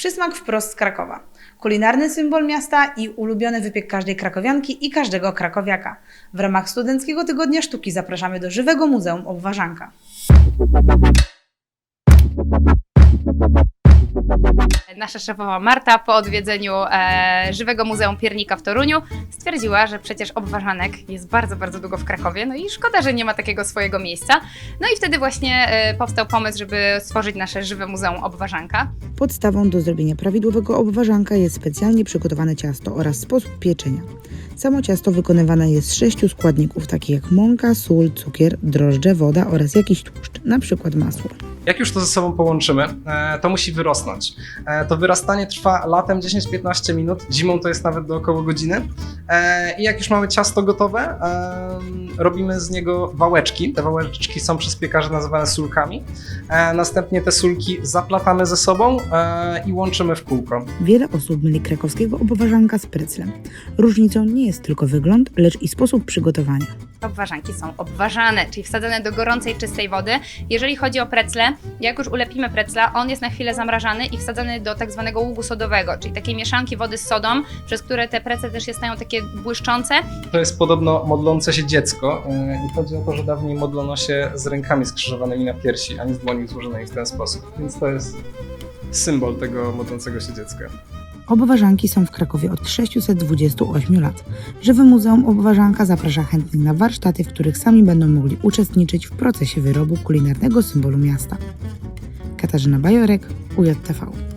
Przysmak wprost z Krakowa. Kulinarny symbol miasta i ulubiony wypiek każdej krakowianki i każdego krakowiaka. W ramach Studenckiego Tygodnia Sztuki zapraszamy do Żywego Muzeum Obwarzanka. Nasza szefowa Marta po odwiedzeniu e, Żywego Muzeum Piernika w Toruniu stwierdziła, że przecież obważanek jest bardzo, bardzo długo w Krakowie, no i szkoda, że nie ma takiego swojego miejsca. No i wtedy właśnie e, powstał pomysł, żeby stworzyć nasze Żywe Muzeum Obważanka. Podstawą do zrobienia prawidłowego obwarzanka jest specjalnie przygotowane ciasto oraz sposób pieczenia. Samo ciasto wykonywane jest z sześciu składników, takich jak mąka, sól, cukier, drożdże, woda oraz jakiś tłuszcz, przykład masło. Jak już to ze sobą połączymy, e, to musi wyrosnąć. E, To wyrastanie trwa latem 10-15 minut, zimą to jest nawet do około godziny. E, I jak już mamy ciasto gotowe, robimy z niego wałeczki. Te wałeczki są przez piekarzy nazywane sulkami. Następnie te sulki zaplatamy ze sobą i łączymy w kółko. Wiele osób myli krakowskiego obwarzanka z pryclem. Różnicą nie jest tylko wygląd, lecz i sposób przygotowania. Obważanki są obważane, czyli wsadzane do gorącej, czystej wody. Jeżeli chodzi o precle, jak już ulepimy precla, on jest na chwilę zamrażany i wsadzany do tak zwanego ługu sodowego, czyli takiej mieszanki wody z sodą, przez które te precle też się stają takie błyszczące. To jest podobno modlące się dziecko. e, I chodzi o to, że dawniej modlono się z rękami skrzyżowanymi na piersi, a nie z dłoni złożonej w ten sposób. Więc to jest symbol tego modlącego się dziecka. Obwarzanki są w Krakowie od 628 lat. Żywe Muzeum Obwarzanka zaprasza chętnych na warsztaty, w których sami będą mogli uczestniczyć w procesie wyrobu kulinarnego symbolu miasta. Katarzyna Bajorek, UJTV.